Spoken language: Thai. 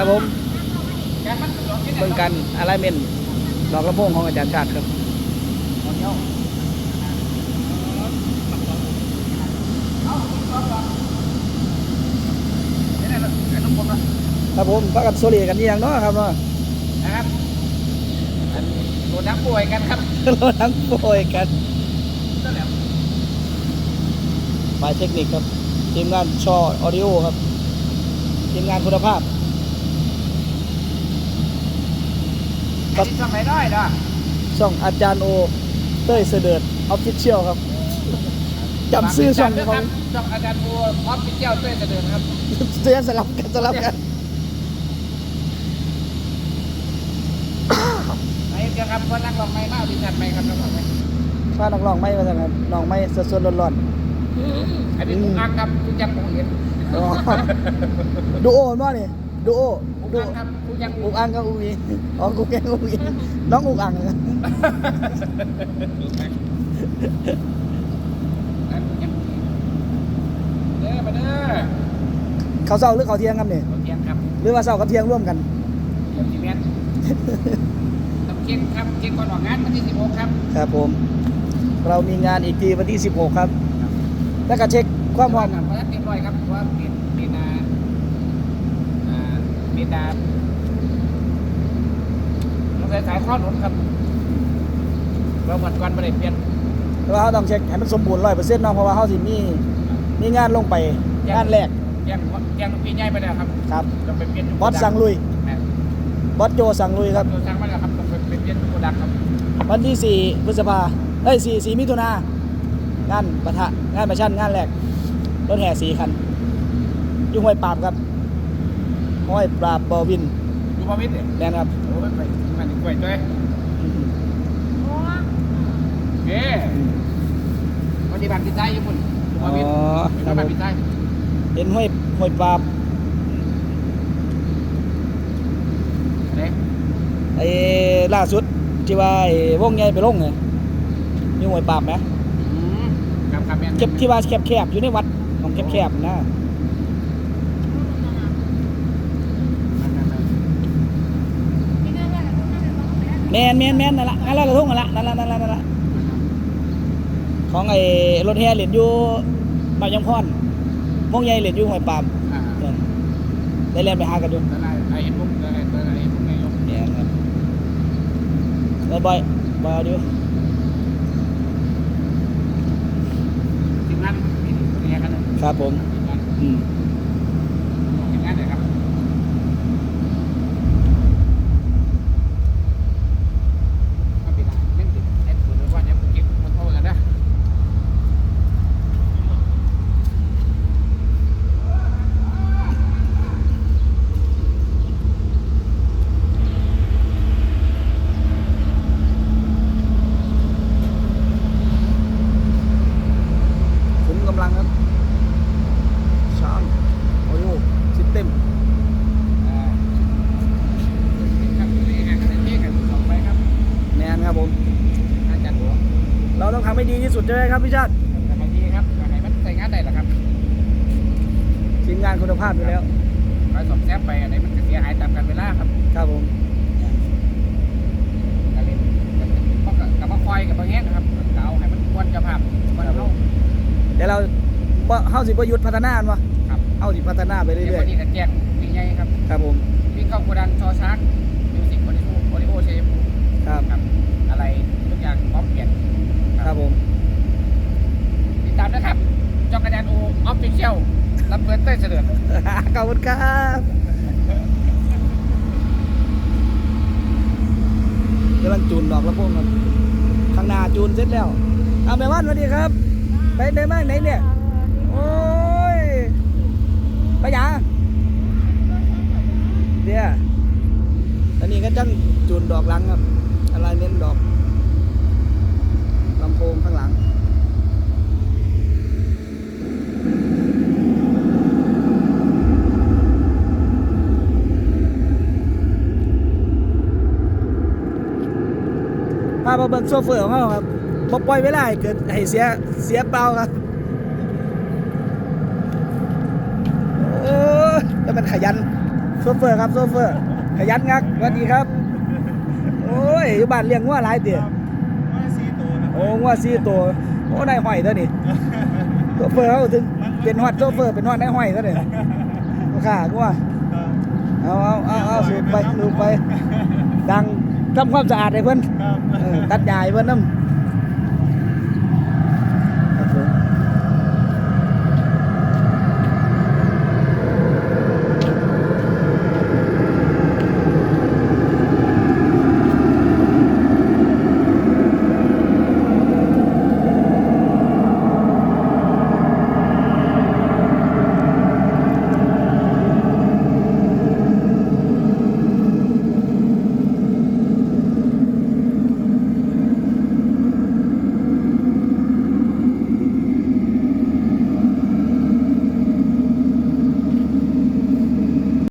ครับผมการมันสองที่ไหนเบิ่งกันอะไรเมนดอกลำโพงของอาจารย์ชาติครับเอาเดียวเอาสองสองนี่แหละไอ้น้องผมนะครับผมพักกันโซเลีกันนี่ยังเนาะครับเนาะนะครับอันโดนน้ำป่วยกันครับเราทั้งโปรยกันนั่นแหละฝ่ายเทคนิคครับ ทีมงานชอออดิโอครับ ทีมงานคุณภาพ อันนี้ช่องไหนได้เนาะช่องอาจารย์โอเต้ยเสด็จออฟฟิเชียลครับจำซื้อช่องคขอรังบช่องอาจารย์บัวออฟฟิเชียลเต้ยเสด็จครับเสียสลับกันสลับกันไอ้เจ้าครับคนนักร้องไม่มาเอาดิฉันไหมครับนักร้องไหมฟ้านักร้องไม่มาจากครับน้องไม่สดๆร้อนอันนี้ผมอังครับทุกอย่างผมเห็นๆอ๋อดูโอมั้งนี่ ดูโอผมดูอังครับทุกอย่างผมอุกอังกับอุอีอ๋อกูแกงอุอีน้องอุกอังครับเด้อมาเด้อเขาเศร้าหรือเขาเที่ยงครับเนี่ยโอเคครับหรือว่าเศร้ากับเที่ยงร่วมกัน เดี๋ยวจีเมนต้องเช็คครับเช็คก่อนออกงานวันที่16ครับ ครับผม เรามีงานอีกทีวันที่ 16 ครับ แล้วก็เช็คความพร้อมเพราะฉะนั้นเรียบร้อยครับเพราะว่าเปลี่ยนเปลี่ยนอ่าอ่าเปลี่ยนอ่าต้องใส่สายข้อหนุนครับเราหมดวันไม่ได้เปลี่ยนแต่ว่าเขาต้องเช็คให้มันสมบูรณ์ร้อยเปอร์เซ็นต์เนาะเพราะว่าเขาสิมีมีงานลงไปงานแรกแจ้งแจ้งปีใหญ่ไปแล้วครับครับต้องไปเปลี่ยนบอสสั่งลุยบอสโจสั่งลุยครับตัวสั่งมาแล้วครับต้องไปเปลี่ยนโปรดักต์ครับ วันที่4พฤษภาเอ้ย4 4มิถุนางานปะทะงานประชันงานแรกรถแห่สี่คันอยุ่งห้วยปราบครับ ห้วยปราบบอวินดูพอมิตรเนี่ยแมนครับโอ้ยไปมันกล้วยด้วยโอเควันนี้บัตรพิซซ่าญี่ปุ่นดูพอมิตรอ๋อเป็นครับผมบัตรพิซซ่าเห็นห้วยห้วยปราบเด้ไอ้ล่าสุดที่ว่าไอ้วงใหญ่ไปลงไงอยุ่งห้วยปราบไหมอืมครับครับแม่นเก็บที่ว่าแคบๆอยู่ในวัดของแคบๆนะ แมนแมนแมนนั่นละงานลอยกระทงนั่นละนั่นละนั่นละนั่นละของไอ้รถแห่เหรียญอยู่บางยางพรวงใหญ่เหรียญอยู่ห้วยปราบอ่านั่นได้เรียนไปหากันอยู่แล้วไอ้ไอ้พวกไอ้ไอ้พวกไงยกแมนครับแล้วบอยบอยเอาดิทีมงานมีเนี่ยกันนะครับผมทีมงานอืม ทีมงานเลยครับมาปิดอะเล่นติดไอ้ตัวเดียวว่าเนี่ยเก็บมันโทษกันนะ ขุมกำลังครับช้างโอ้โหซิสเต็ม อ่าครับนี่ไงคะแนนที่กันสองไปครับ แมนครับผม อาจารย์หัว เราต้องทำให้ดีที่สุดใช่ไหมครับพี่ชาติทำไมดีครับไหนมันใส่งานได้หรอครับทีมงานคุณภาพอยู่แล้วไปสอบแซบไปอะไรมันจะเสียหายตามกันเวลาครับครับผมก็เลยก็กับมาคอยกับมาแง่นะครับเก่าให้มันควรจะภาพควรเข้าเดี๋ยวเราบ่เฮาสิบ่หยุดพัฒนาอันวะครับเฮาสิพัฒนาไปเดี๋ยวเรื่อวัยนนี้กันแจ้งวิ่งใหญ่ครับๆครับผมวิ่งเข้าโกดังชอชาร์กมิวสิกโอริโอโอริโอเชฟครับครับ อะไรทุกอย่างพร้อมเปลี่ยน ครับผม ติดตามนะครับจอกกระดานโอออฟฟิ เชียลรับเปิดเต้เสด็จขอบคุณครับกำลังจูนดอกละพวงครับข้างหน้าจูนเสร็จแล้วเอาแม่วันสวัสดีครับ ไปไหนมาไหนเนี่ย โอ้ย ไปยังเดี๋ยวอันนี้ก็จังจูนดอกหลังครับ อะไรเน้นดอกลำโพงข้างหลัง พามาเบิ่งโซเฟอร์ของเขาครับบ่ปล่อยเวลาให้เกิดให้เสียเสียเปล่าครับโอ้ยแล้วมันขยันโซเฟอร์ครับโซเฟอร์ขยันงักสวัสดีครับ โอ้ยอยู่บ้านเลี้ยงงัวหลายเตี๋ยว่าสีตัวนะโอ้งัวสี่ตัวโอ้นายห้อยตัวนี่โซเฟอร์เขาถึงเป็นฮอดโซเฟอร์เป็นฮอดนายห้อยตัวนี่ค่ะงัว เอาเอาเอาเอาสูบไปสูบไป ดัง ทำความสะอาดให้เพิ่นครับ เออตัดยายเพิ่นน้ำ